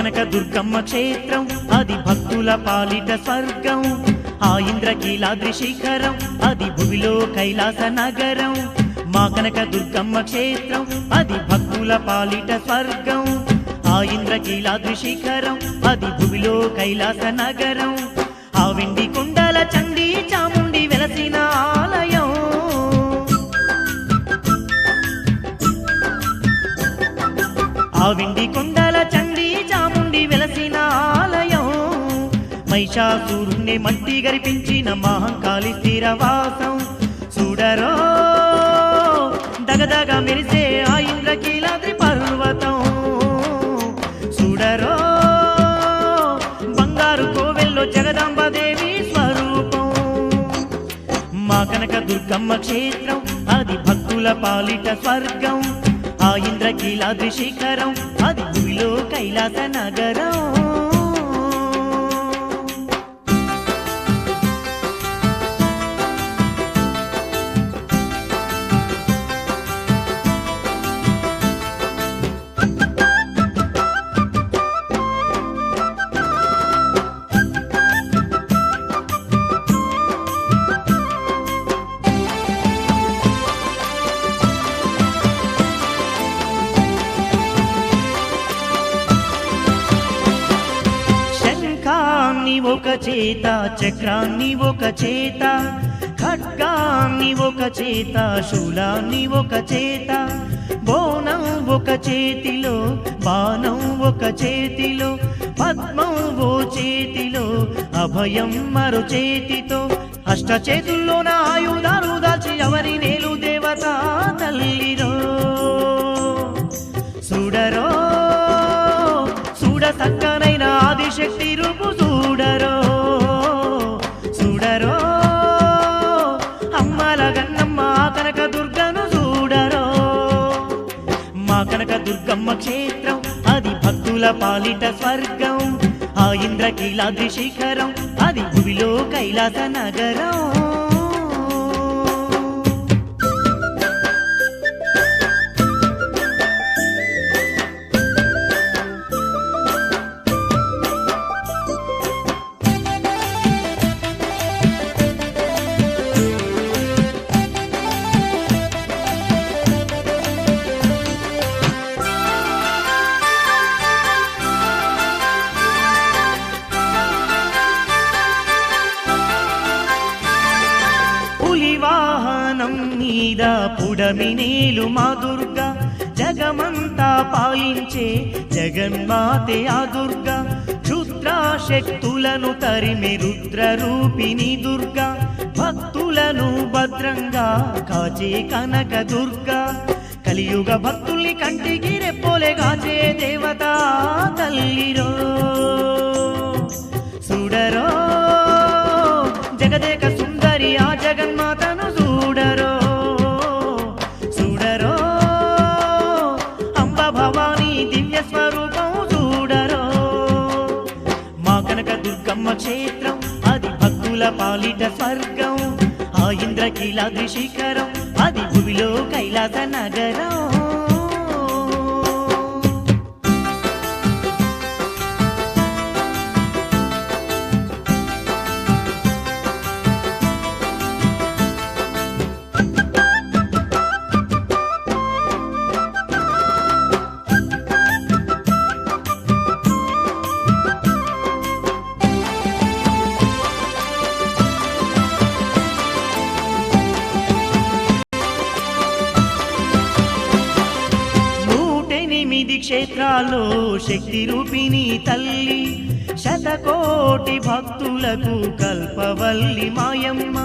కనక దుర్గమ్మ క్షేత్రం అది భక్తుల పాలిట స్వర్గం. ఆ ఇంద్రకీలాద్రి శిఖరం అది భువిలో కైలాస నగరం. మా కనక దుర్గమ్మ క్షేత్రం అది భక్తుల పాలిట స్వర్గం. ఆ ఇంద్రకీలాద్రి శిఖరం అది భువిలో కైలాస నగరం. ఆ వెండి కుండల చండి చాముండి వెలసిన ఆలయం. ఆ వెండి కొండ మహిషాసురుణ్ణి మట్టి గరిపించిన మహంకాళి స్థిరవాసం. చూడరో దగదగ మెరిసే ఆ ఇంద్రకీలాద్రి పర్వతం. చూడరో బంగారు కోవెల్లో జగదాంబదేవి స్వరూపం. మా కనక దుర్గమ్మ క్షేత్రం అది భక్తుల పాలిట స్వర్గం. ఆ ఇంద్రకీలాద్రి శిఖరం అది భూమిలో కైలాస నగరం. చేత చక్రాన్ని ఒక చేత ఖడ్గాన్ని ఒక చేత శూలాన్ని ఒక చేత బోనం ఒక చేతిలో బాణం ఒక చేతిలో పద్మం ఓ చేతిలో అభయం మరో చేతితో. అష్ట చేతుల్లోన ఆయుధాలు దాచి ఎవరి నేలు దేవత తల్లిరో? చూడరో? చూడ సక్కనైన ఆదిశక్తి రూపు దుర్గమ్మ క్షేత్రం అది భక్తుల పాలిట స్వర్గం. ఆ ఇంద్రకీలాద్రి శిఖరం అది భూమిలో కైలాస నగరం. వాహనం మీద పుడమినేలు మా దుర్గా. జగమంతా పాలించే జగన్మాతే ఆ దుర్గా. క్షుద్రాశక్తులను తరిమి రుద్ర రూపిణి దుర్గా. భక్తులను భద్రంగా కాచే కనక దుర్గా. కలియుగ భక్తుల్ని కంటికి రెప్పోలే కాచే దేవత తల్లిరో. కనక దుర్గమ్మ క్షేత్రం అది భక్తుల పాలిట స్వర్గం ఆ ఇంద్రకీలాద్రి శిఖరం అది భూమిలో కైలాస నగరం. క్షేత్రాల్లో శక్తి రూపిణి తల్లి శతకోటి భక్తులకు కల్పవల్లి మాయమ్మ.